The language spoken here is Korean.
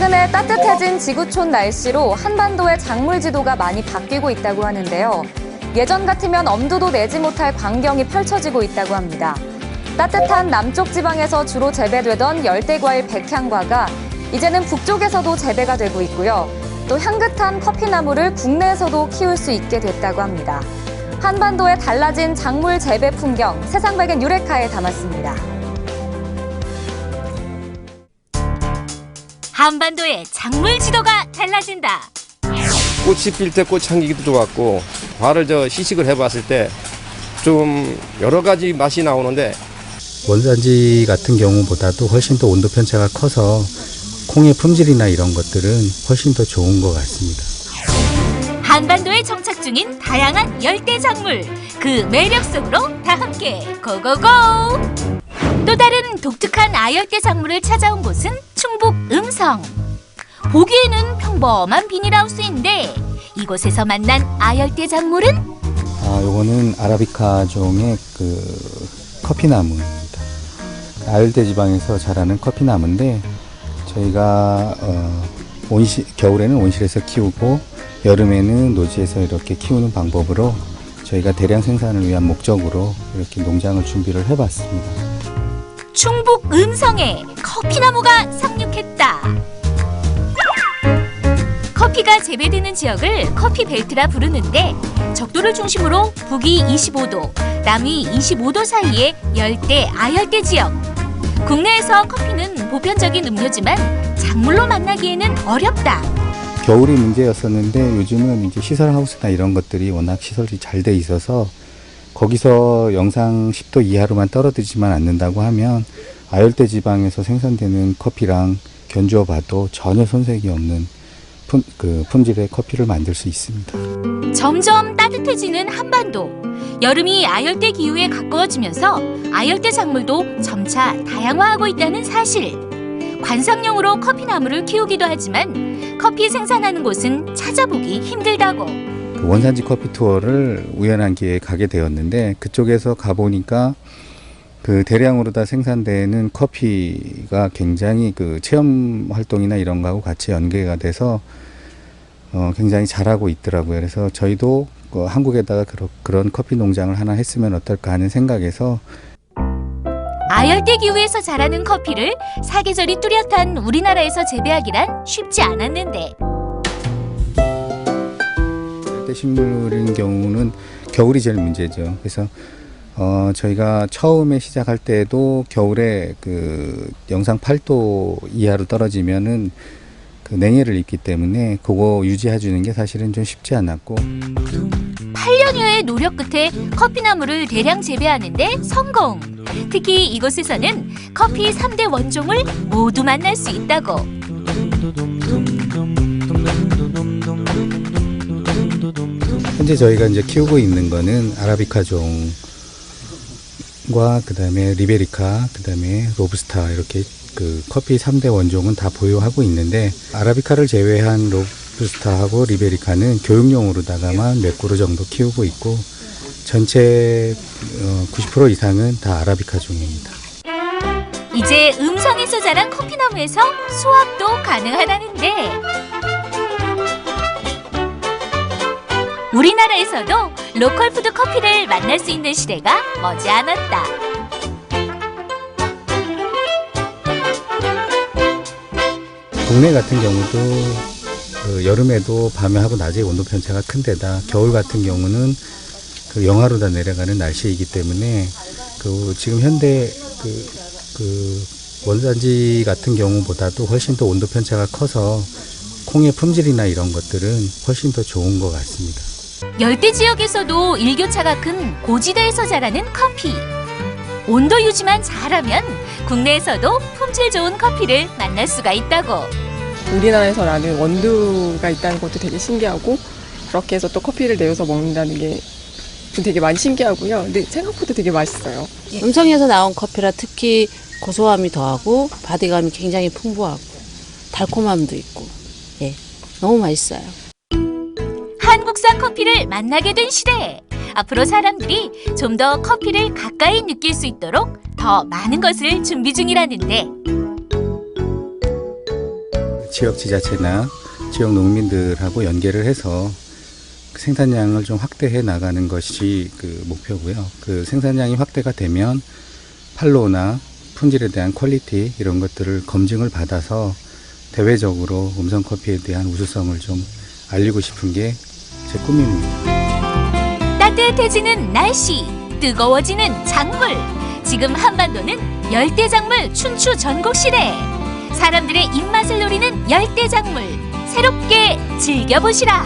최근에 따뜻해진 지구촌 날씨로 한반도의 작물 지도가 많이 바뀌고 있다고 하는데요. 예전 같으면 엄두도 내지 못할 광경이 펼쳐지고 있다고 합니다. 따뜻한 남쪽 지방에서 주로 재배되던 열대과일 백향과가 이제는 북쪽에서도 재배가 되고 있고요. 또 향긋한 커피나무를 국내에서도 키울 수 있게 됐다고 합니다. 한반도의 달라진 작물 재배 풍경 세상 발견 유레카에 담았습니다. 한반도의 작물 지도가 달라진다. 꽃이 필 때 꽃 향기도 좋았고 과를 저 시식을 해봤을 때 좀 여러 가지 맛이 나오는데 원산지 같은 경우보다도 훨씬 더 온도 편차가 커서 콩의 품질이나 이런 것들은 훨씬 더 좋은 것 같습니다. 한반도에 정착 중인 다양한 열대 작물 그 매력 속으로 다 함께 고고고 또 다른 독특한 아열대 작물을 찾아온 곳은 충북 음성 보기에는 평범한 비닐하우스인데 이곳에서 만난 아열대 작물은 아, 요거는 아라비카 종의 그 커피나무입니다. 아열대 지방에서 자라는 커피나무인데 저희가 어, 온실, 겨울에는 온실에서 키우고 여름에는 노지에서 이렇게 키우는 방법으로 저희가 대량 생산을 위한 목적으로 이렇게 농장을 준비를 해봤습니다. 충북 음성에 커피나무가 상륙했다. 커피가 재배되는 지역을 커피 벨트라 부르는데 적도를 중심으로 북위 25도, 남위 25도 사이의 열대 아열대 지역. 국내에서 커피는 보편적인 음료지만 작물로 만나기에는 어렵다. 겨울이 문제였었는데 요즘은 이제 시설 하우스나 이런 것들이 워낙 시설이 잘 돼 있어서 거기서 영상 10도 이하로만 떨어지지만 않는다고 하면 아열대 지방에서 생산되는 커피랑 견주어 봐도 전혀 손색이 없는 품, 그 품질의 커피를 만들 수 있습니다. 점점 따뜻해지는 한반도. 여름이 아열대 기후에 가까워지면서 아열대 작물도 점차 다양화하고 있다는 사실. 관상용으로 커피나무를 키우기도 하지만 커피 생산하는 곳은 찾아보기 힘들다고. 그 원산지 커피 투어를 우연한 기회에 가게 되었는데 그쪽에서 가보니까 그 대량으로 다 생산되는 커피가 굉장히 그 체험 활동이나 이런 거하고 같이 연계가 돼서 어 굉장히 잘하고 있더라고요. 그래서 저희도 그 한국에다가 그런 그런 커피 농장을 하나 했으면 어떨까 하는 생각에서 아열대 기후에서 자라는 커피를 사계절이 뚜렷한 우리나라에서 재배하기란 쉽지 않았는데 열대 식물인 경우는 겨울이 제일 문제죠. 그래서 어 저희가 처음에 시작할 때도 겨울에 그 영상 8도 이하로 떨어지면은 그 냉해를 입기 때문에 그거 유지해 주는 게 사실은 좀 쉽지 않았고 8년여의 노력 끝에 커피나무를 대량 재배하는데 성공. 특히 이곳에서는 커피 3대 원종을 모두 만날 수 있다고. 현재 저희가 이제 키우고 있는 거는 아라비카 종과 그다음에 리베리카, 그다음에 로부스타 이렇게 그 커피 3대 원종은 다 보유하고 있는데 아라비카를 제외한 로부스타하고 리베리카는 교육용으로다가만 몇 그루 정도 키우고 있고 전체 어, 90% 이상은 다 아라비카 종입니다. 이제 음성에서 자란 커피나무에서 수확도 가능하다는데 우리나라에서도 로컬 푸드 커피를 만날 수 있는 시대가 머지않았다. 동네 같은 경우도 그 여름에도 밤에 하고 낮에 온도 편차가 큰 데다 겨울 같은 경우는 그 영하로 다 내려가는 날씨이기 때문에 그 지금 현대 그, 그 원산지 같은 경우보다도 훨씬 더 온도 편차가 커서 콩의 품질이나 이런 것들은 훨씬 더 좋은 것 같습니다. 열대 지역에서도 일교차가 큰 고지대에서 자라는 커피. 온도 유지만 잘하면 국내에서도 품질 좋은 커피를 만날 수가 있다고. 우리나라에서 나는 원두가 있다는 것도 되게 신기하고 그렇게 해서 또 커피를 내어서 먹는다는 게 되게 많이 신기하고요. 근데 생각보다 되게 맛있어요. 음성에서 나온 커피라 특히 고소함이 더하고 바디감이 굉장히 풍부하고 달콤함도 있고 예 너무 맛있어요. 한국산 커피를 만나게 된 시대. 앞으로 사람들이 좀 더 커피를 가까이 느낄 수 있도록 더 많은 것을 준비 중이라는데 지역 지자체나 지역 농민들하고 연계를 해서 그 생산량을 좀 확대해 나가는 것이 그 목표고요. 그 생산량이 확대가 되면 판로나 품질에 대한 퀄리티 이런 것들을 검증을 받아서 대외적으로 음성 커피에 대한 우수성을 좀 알리고 싶은 게 제 꿈입니다. 따뜻해지는 날씨, 뜨거워지는 작물. 지금 한반도는 열대작물 춘추 전국 시대. 사람들의 입맛을 노리는 열대작물. 새롭게 즐겨보시라.